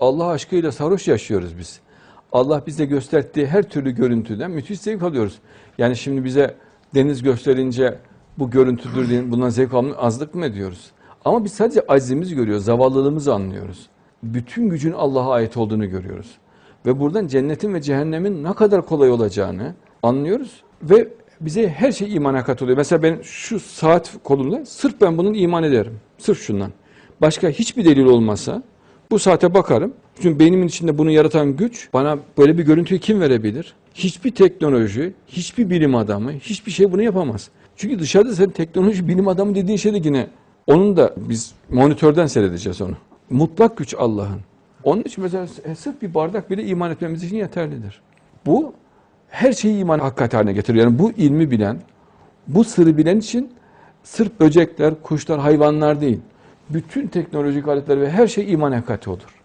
Allah aşkıyla sarhoş yaşıyoruz biz. Allah bize gösterdiği her türlü görüntüden müthiş zevk alıyoruz. Yani şimdi bize deniz gösterince bu görüntüdür diye bundan zevk almayı azlık mı ediyoruz? Ama biz sadece aczimizi görüyoruz, zavallılığımızı anlıyoruz. Bütün gücün Allah'a ait olduğunu görüyoruz. Ve buradan cennetin ve cehennemin ne kadar kolay olacağını anlıyoruz. Ve bize her şey imana katılıyor. Mesela ben şu saat kolumda sırf ben bunun iman ederim. Sırf şundan. Başka hiçbir delil olmasa bu saate bakarım. Çünkü beynimin içinde bunu yaratan güç bana böyle bir görüntüyü kim verebilir? Hiçbir teknoloji, hiçbir bilim adamı, hiçbir şey bunu yapamaz. Çünkü dışarıda sen teknoloji, bilim adamı dediğin şey de yine onun da biz monitörden seyredeceğiz onu. Mutlak güç Allah'ın. Onun için mesela sırf bir bardak bile iman etmemiz için yeterlidir. Bu her şeyi iman hakikat haline getiriyor. Yani bu ilmi bilen, bu sırrı bilen için sırf böcekler, kuşlar, hayvanlar değil. Bütün teknolojik aletler ve her şey iman hakikati olur.